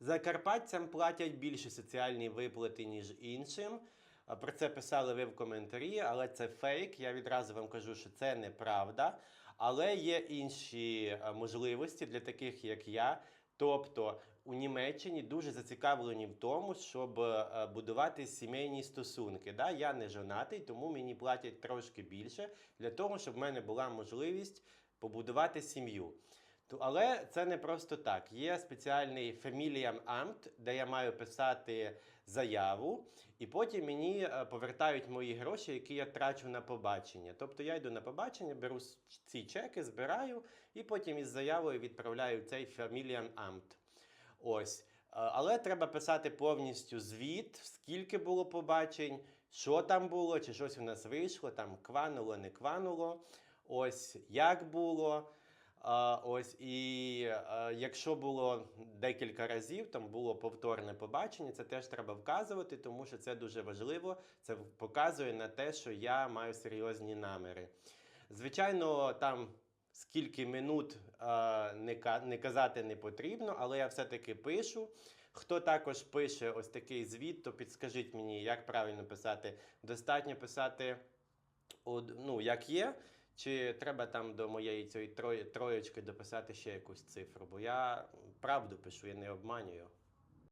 Закарпатцям платять більше соціальні виплати, ніж іншим. Про це писали ви в коментарі, але це фейк. Я відразу вам кажу, що це неправда. Але є інші можливості для таких, як я. Тобто у Німеччині дуже зацікавлені в тому, щоб будувати сімейні стосунки. Да? Я не жонатий, тому мені платять трошки більше для того, щоб в мене була можливість побудувати сім'ю. Але це не просто так. Є спеціальний Familienamt, де я маю писати заяву, і потім мені е, повертають мої гроші, які я трачу на побачення. Тобто я йду на побачення, беру ці чеки, збираю і потім із заявою відправляю цей Familienamt. Ось. Е, Але треба писати повністю звіт, скільки було побачень, що там було, чи щось у нас вийшло, там квануло, не квануло. Ось як було. А, ось і е, якщо було декілька разів, там було повторне побачення, це теж треба вказувати, тому що це дуже важливо. Це показує на те, що я маю серйозні наміри. Звичайно, там скільки минут е, не, не казати не потрібно, але я все-таки пишу. Хто також пише ось такий звіт, то підскажіть мені, як правильно писати. Достатньо писати ну, як є, чи треба там до моєї цієї троє троєчки дописати ще якусь цифру, бо я правду пишу, я не обманюю.